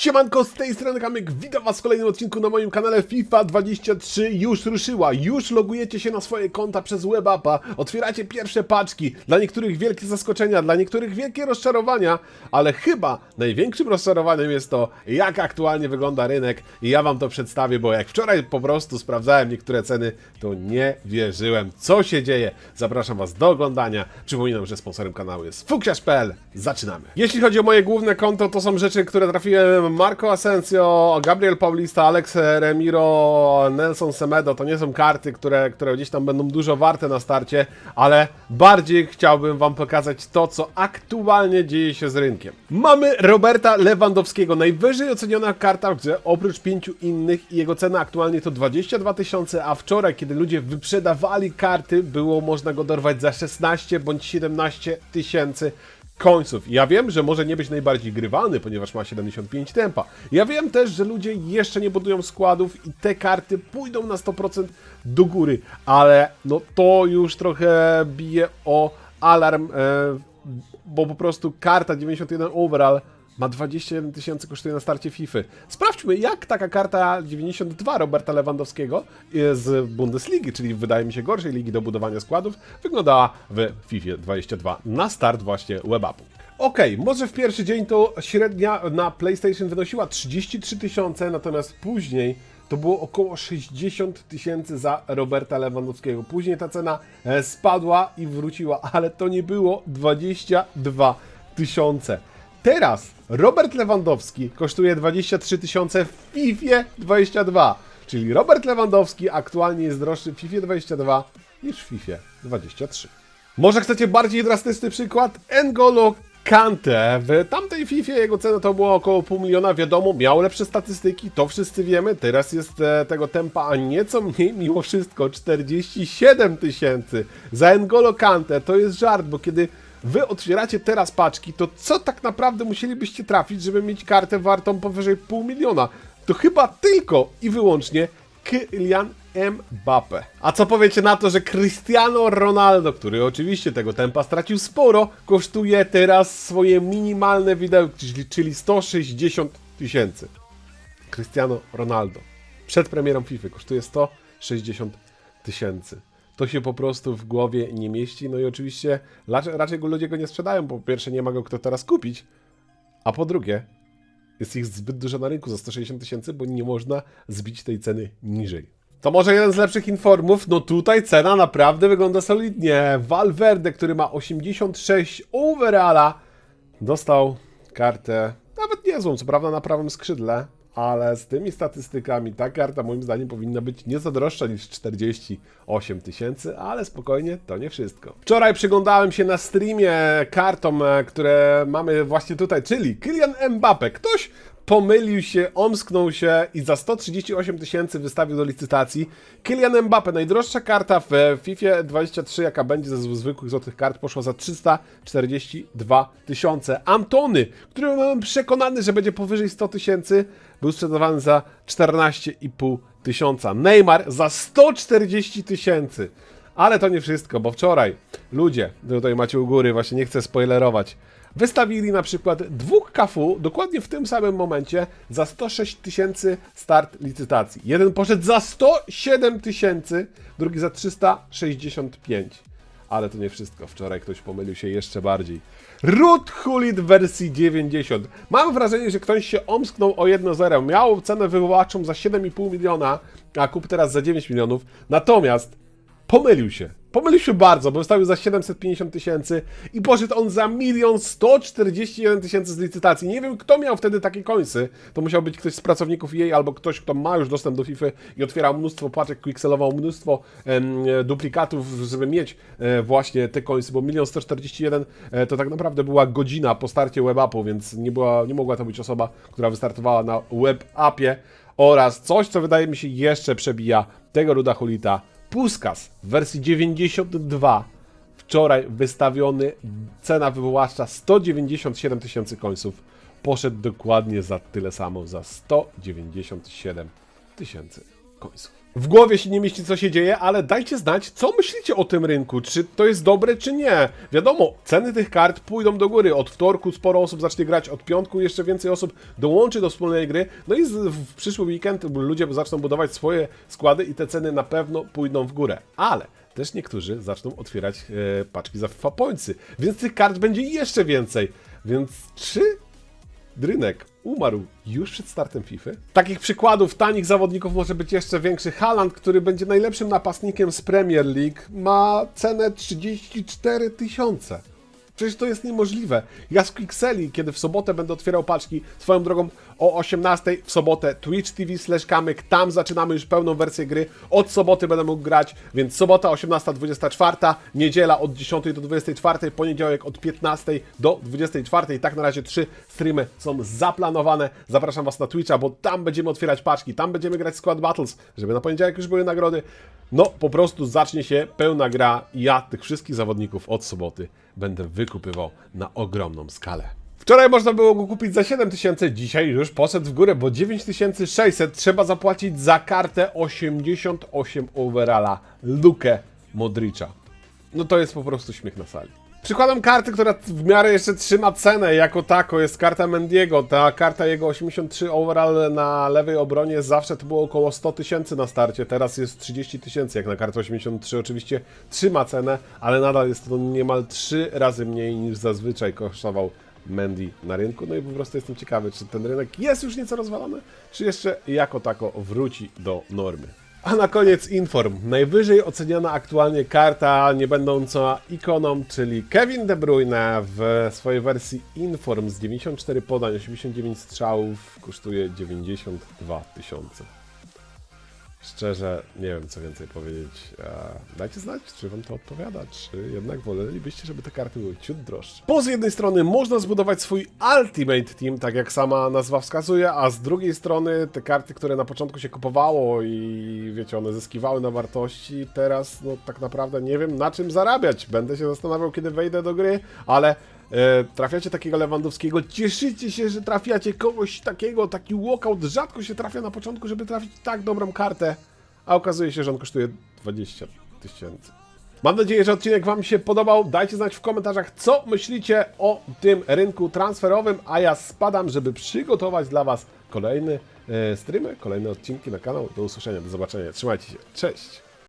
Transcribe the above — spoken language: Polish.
Siemanko, z tej strony Kamyk, witam was w kolejnym odcinku na moim kanale FIFA 23 już ruszyła, już logujecie się na swoje konta przez WebAppa, otwieracie pierwsze paczki, dla niektórych wielkie zaskoczenia, dla niektórych wielkie rozczarowania, ale chyba największym rozczarowaniem jest to, jak aktualnie wygląda rynek. I ja wam to przedstawię, bo jak wczoraj po prostu sprawdzałem niektóre ceny, to nie wierzyłem, co się dzieje. Zapraszam was do oglądania, przypominam, że sponsorem kanału jest fuksiarz.pl, zaczynamy. Jeśli chodzi o moje główne konto, to są rzeczy, które trafiłem Marco Asensio, Gabriel Paulista, Alex Remiro, Nelson Semedo. To nie są karty, które, które gdzieś tam będą dużo warte na starcie, ale bardziej chciałbym Wam pokazać to, co aktualnie dzieje się z rynkiem. Mamy Roberta Lewandowskiego, najwyżej oceniona karta w oprócz pięciu innych jego cena aktualnie to 22 tysiące, a wczoraj, kiedy ludzie wyprzedawali karty, było można go dorwać za 16 bądź 17 tysięcy końców. Ja wiem, że może nie być najbardziej grywalny, ponieważ ma 75 tempa. Ja wiem też, że ludzie jeszcze nie budują składów i te karty pójdą na 100% do góry, ale no to już trochę bije o alarm, e, bo po prostu karta 91 overall ma 21 tysięcy kosztuje na starcie FIFA. Sprawdźmy, jak taka karta 92 Roberta Lewandowskiego e, z Bundesligi, czyli wydaje mi się gorszej ligi do budowania składów, wyglądała w FIFA 22 na start właśnie WebAppu. Okej, może w pierwszy dzień to średnia na PlayStation wynosiła 33 tysiące, natomiast później to było około 60 tysięcy za Roberta Lewandowskiego. Później ta cena e, spadła i wróciła, ale to nie było 22 tysiące. Teraz Robert Lewandowski kosztuje 23 tysiące w FIFA 22. Czyli Robert Lewandowski aktualnie jest droższy w FIFA 22 niż w FIFA 23. Może chcecie bardziej drastyczny przykład? N'Golo Kante. W tamtej FIFA jego cena to było około pół miliona. Wiadomo, miał lepsze statystyki, to wszyscy wiemy. Teraz jest e, tego tempa, nieco mniej, mimo wszystko 47 tysięcy. Za N'Golo Kante to jest żart, bo kiedy wy otwieracie teraz paczki, to co tak naprawdę musielibyście trafić, żeby mieć kartę wartą powyżej pół miliona? To chyba tylko i wyłącznie Kylian Mbappe. A co powiecie na to, że Cristiano Ronaldo, który oczywiście tego tempa stracił sporo, kosztuje teraz swoje minimalne widełki, czyli- czyli 160 tysięcy. Cristiano Ronaldo. Przed premierą FIFA kosztuje 160 tysięcy. To się po prostu w głowie nie mieści. No i oczywiście raczej, go ludzie go nie sprzedają, bo po pierwsze nie ma go kto teraz kupić, a po drugie jest ich zbyt dużo na rynku za 160 tysięcy, bo nie można zbić tej ceny niżej. To może jeden z lepszych informów. No tutaj cena naprawdę wygląda solidnie. Valverde, który ma 86 overalla, dostał kartę nawet niezłą, co prawda na prawym skrzydle, ale z tymi statystykami ta karta moim zdaniem powinna być nieco droższa niż 48 tysięcy, ale spokojnie, to nie wszystko. Wczoraj przyglądałem się na streamie kartom, e, które mamy właśnie tutaj, czyli Kylian Mbappe. Ktoś pomylił się, omsknął się i za 138 tysięcy wystawił do licytacji. Kylian Mbappe, najdroższa karta w FIFA 23, jaka będzie ze zwykłych złotych kart, poszła za 342 tysiące. Antony, który byłem przekonany, że będzie powyżej 100 tysięcy, był sprzedawany za 14,5 tysiąca. Neymar za 140 tysięcy. Ale to nie wszystko, bo wczoraj ludzie, tutaj macie u góry, właśnie nie chcę spoilerować, wystawili na przykład dwóch kafu dokładnie w tym samym momencie za 106 tysięcy start licytacji. Jeden poszedł za 107 tysięcy, drugi za 365. Ale to nie wszystko. Wczoraj ktoś pomylił się jeszcze bardziej. Root Hulit wersji 90. Mam wrażenie, że ktoś się omsknął o 1-0. Miał cenę wywoławczą za 7,5 miliona, a kup teraz za 9 milionów. Natomiast pomylił się. Pomylił się bardzo, bo wystawił za 750 tysięcy i poszedł on za 1 141 tysięcy z licytacji. Nie wiem, kto miał wtedy takie końce. To musiał być ktoś z pracowników jej albo ktoś, kto ma już dostęp do FIFA i otwierał mnóstwo paczek, quicksellował mnóstwo em, e, duplikatów, żeby mieć e, właśnie te końce, bo 1 141 e, to tak naprawdę była godzina po starcie WebAppu, więc nie, była, nie mogła to być osoba, która wystartowała na WebAppie oraz coś, co wydaje mi się jeszcze przebija tego Ruda Hulita, Puskas w wersji 92 wczoraj wystawiony cena wywoławcza 197 tysięcy końców poszedł dokładnie za tyle samo, za 197 tysięcy końców. W głowie się nie mieści, co się dzieje, ale dajcie znać, co myślicie o tym rynku. Czy to jest dobre, czy nie. Wiadomo, ceny tych kart pójdą do góry. Od wtorku sporo osób zacznie grać, od piątku jeszcze więcej osób dołączy do wspólnej gry. No i w przyszły weekend ludzie zaczną budować swoje składy i te ceny na pewno pójdą w górę. Ale też niektórzy zaczną otwierać e, paczki za Pointsy, więc tych kart będzie jeszcze więcej. Więc czy rynek umarł już przed startem FIFA. Takich przykładów tanich zawodników może być jeszcze większy. Haaland, który będzie najlepszym napastnikiem z Premier League, ma cenę 34 tysiące. Przecież to jest niemożliwe. Ja z Quickseli, kiedy w sobotę będę otwierał paczki, swoją drogą o 18 w sobotę Twitch TV slash kamyk, tam zaczynamy już pełną wersję gry. Od soboty będę mógł grać, więc sobota 18-24, niedziela od 10 do 24, poniedziałek od 15 do 24. Tak na razie trzy streamy są zaplanowane. Zapraszam Was na Twitcha, bo tam będziemy otwierać paczki, tam będziemy grać Squad Battles, żeby na poniedziałek już były nagrody. No, po prostu zacznie się pełna gra ja tych wszystkich zawodników od soboty będę wykupywał na ogromną skalę. Wczoraj można było go kupić za 7000, dzisiaj już poszedł w górę, bo 9600 trzeba zapłacić za kartę 88 overalla Lukę Modricza. No to jest po prostu śmiech na sali. Przykładem karty, która w miarę jeszcze trzyma cenę jako tako jest karta Mendiego. Ta karta jego 83 overall na lewej obronie zawsze to było około 100 tysięcy na starcie, teraz jest 30 tysięcy jak na kartę 83. Oczywiście trzyma cenę, ale nadal jest to niemal 3 razy mniej niż zazwyczaj kosztował Mendy na rynku. No i po prostu jestem ciekawy, czy ten rynek jest już nieco rozwalony, czy jeszcze jako tako wróci do normy. A na koniec inform. Najwyżej oceniana aktualnie karta nie będąca ikoną, czyli Kevin De Bruyne w swojej wersji Inform z 94 podań, 89 strzałów kosztuje 92 tysiące. Szczerze, nie wiem co więcej powiedzieć. Dajcie znać, czy wam to odpowiada, czy jednak wolelibyście, żeby te karty były ciut droższe. Bo z jednej strony można zbudować swój Ultimate Team, tak jak sama nazwa wskazuje, a z drugiej strony te karty, które na początku się kupowało i wiecie, one zyskiwały na wartości, teraz no tak naprawdę nie wiem na czym zarabiać. Będę się zastanawiał, kiedy wejdę do gry, ale trafiacie takiego Lewandowskiego, cieszycie się, że trafiacie kogoś takiego, taki walkout rzadko się trafia na początku, żeby trafić tak dobrą kartę, a okazuje się, że on kosztuje 20 tysięcy. Mam nadzieję, że odcinek Wam się podobał. Dajcie znać w komentarzach, co myślicie o tym rynku transferowym, a ja spadam, żeby przygotować dla Was kolejny e, streamy, kolejne odcinki na kanał. Do usłyszenia, do zobaczenia. Trzymajcie się. Cześć!